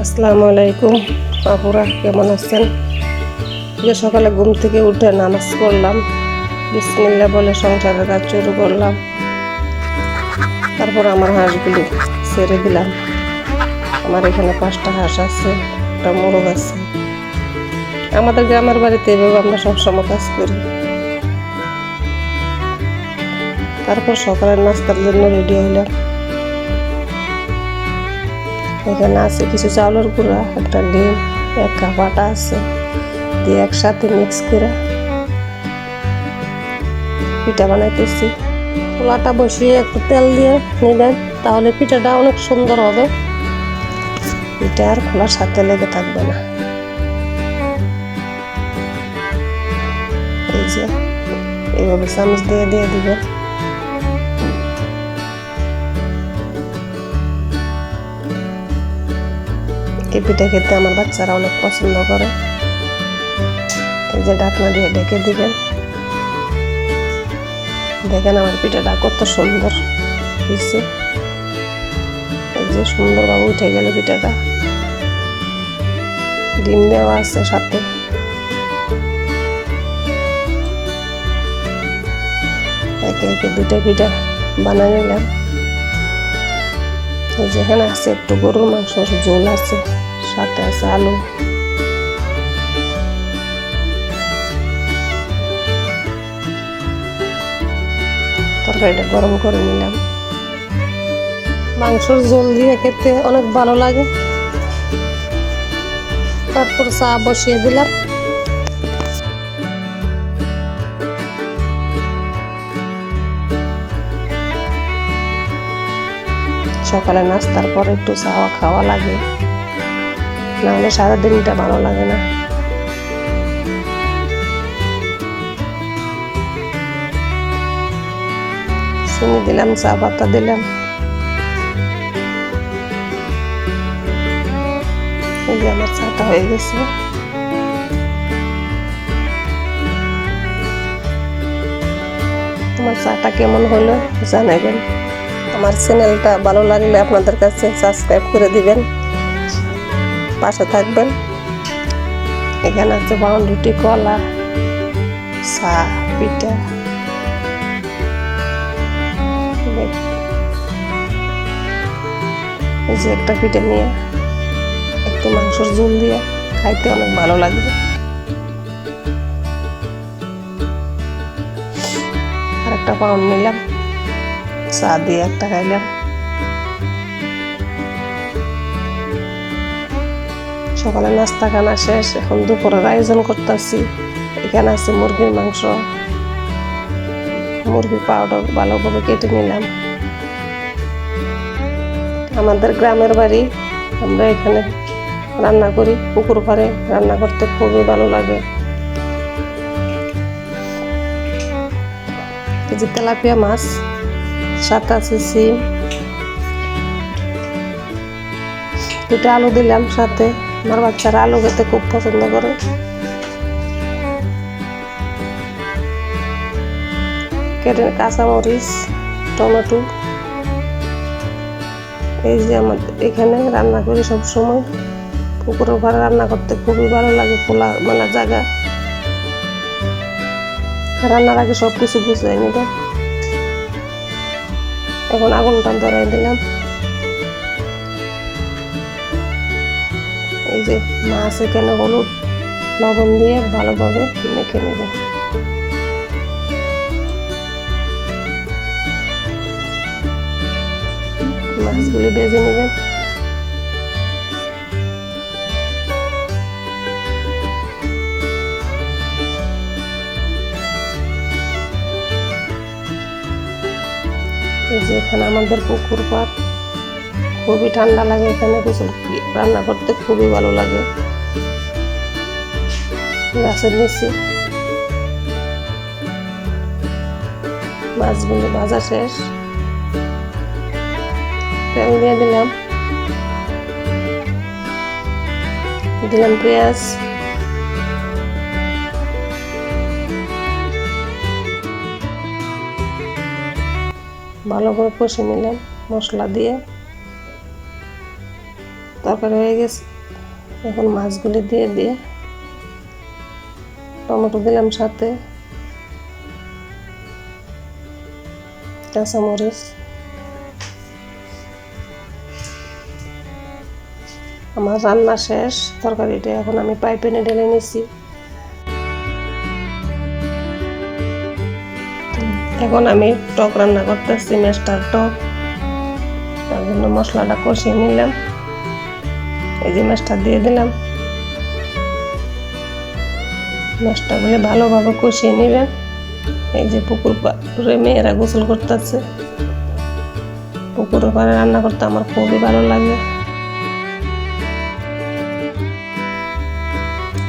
আসসালামু আলাইকুম। আপুরা কেমন আছেন? যে সকালে ঘুম থেকে উঠে নামাজ পড়লাম বিসমিল্লা বলে সংসারের কাজ শুরু করলাম। তারপর আমার হাঁসগুলি ছেড়ে দিলাম। আমার এখানে পাঁচটা হাঁস আছে, একটা মোরগ আছে। আমাদের গ্রামের বাড়িতে এভাবে আমরা সবসময় কাজ করি। তারপর সকালের নাস্তার জন্য রেডি হইলাম। এখানে আছে কিছু চাউলের গুঁড়া, একটা ডিম, এক কাপ আটা আছে, দিয়ে একসাথে মিক্স করে পিঠা বানাইতেছি। খোলাটা বসিয়ে একটু তেল দিয়ে নেবেন, তাহলে পিঠাটা অনেক সুন্দর হবে। পিঠা আর খোলার সাথে লেগে থাকবে না। এই যে, এইভাবে চামচ দিয়ে দিয়ে দিবেন। এই পিঠা খেতে আমার বাচ্চারা অনেক পছন্দ করে। এই যে ঢাকনা দিয়ে ঢেকে দিবেন দেখেন আমার পিঠাটা কত সুন্দর হয়েছে। এই যে সুন্দরভাবে উঠে গেল পিঠাটা। ডিম দেওয়া আছে সাথে। একে একে দুটা পিঠা বানিয়ে নিলাম। যেখানে আছে একটু গরুর মাংসর ঝোল আছে। সাথে আলু। তরকারিটা গরম করে নিলাম। মাংসর ঝোল দিয়ে খেতে অনেক ভালো লাগে। তারপর চা বসিয়ে দিলাম। সকালে নাস্তার পর একটু চা খাওয়া লাগে। নাহলে সারাদিনটা ভালো লাগে না। চিনি দিলাম, চা পাতা দিলাম। আমার চাটা হয়ে গেছে। আমার চাটা কেমন হলো জানাবেন। আমার চ্যানেলটা ভালো লাগলে আপনাদের কাছে সাবস্ক্রাইব করে দিবেন। পাশে থাকবেন। এখানে আছে বাউন্ডুটি, কলা, চা, পিঠা। এই যে একটা পিঠা নিয়ে একটু মাংসর ঝোল দিয়ে খাইতে অনেক ভালো লাগবে। আর একটা পাউন্ড নিলাম, চা দিয়ে একটা খাইলাম। সকালে নাস্তা খানা শেষ, এখন দুপুরের আয়োজন করতেছি। এখানে আছে মুরগির মাংস। মুরগির পাউডার ভালোভাবে কেটে নিলাম। আমাদের গ্রামের বাড়ি, আমরা এখানে রান্না করি, পুকুর পাড়ে রান্না করতে খুবই ভালো লাগে। যে তেলাপিয়া মাছ সাথে আছে সিম। দুটো আলু দিলাম সাথে। আমার বাচ্চারা আলু খেতে খুব পছন্দ করে। কেটে কাঁচামরিচ, টমেটো। এই যে আমাদের এখানে রান্না করি সব সময় পুকুরের ঘরে রান্না করতে খুবই ভালো লাগে খোলা মেলা জায়গা। রান্নার আগে সব কিছু গুছিয়ে নিলাম। এখন আগুনটা ধরাই দিলাম। এই যে মাছ এখানে হলুদ? লবণ দিয়ে ভালোভাবে মেখে নেবে। মাছগুলি ভেজে নেবেন এই যে এখানে আমাদের পুকুর পাড়। খুবই ঠান্ডা লাগে এখানে গোসল রান্না করতে খুবই ভালো লাগে। গাছের নিচে। মাছগুলো ভাজা শেষ। তেল দিয়ে দিলাম। দিলাম পেঁয়াজ। ভালো করে কষে নিলাম মশলা দিয়ে। তরকারি হয়ে গেছে। এখন মাছগুলি দিয়ে দিয়ে টমেটো দিলাম সাথে। কাঁচামরিচ। আমার রান্না শেষ, তরকারিটা এখন আমি পাইপেনে ঢেলে নিছি। এখন আমি টক রান্না করতেছি মেস্টার টক। তার জন্য মশলাটা কষিয়ে নিলাম। এই যে মাছটা দিয়ে দিলাম। মাছটা বলে ভালোভাবে কষিয়ে নেবেন। এই যে পুকুর পাড়ে মেয়েরা গোসল করতেছে। পুকুরের পাড়ে রান্না করতে আমার খুবই ভালো লাগে।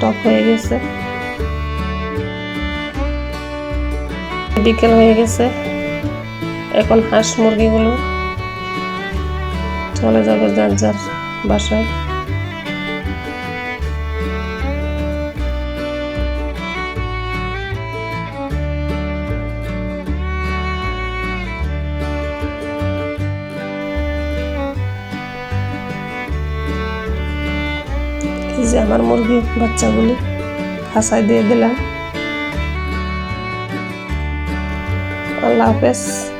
টক হয়ে গেছে। বিকেল হয়ে গেছে। এখন হাঁস মুরগিগুলো চলে যাবে যার যার বাসায়। যে আমার মুরগি বাচ্চাগুলি খাসায় দিয়ে দিলাম। আল্লাহ হাফেজ।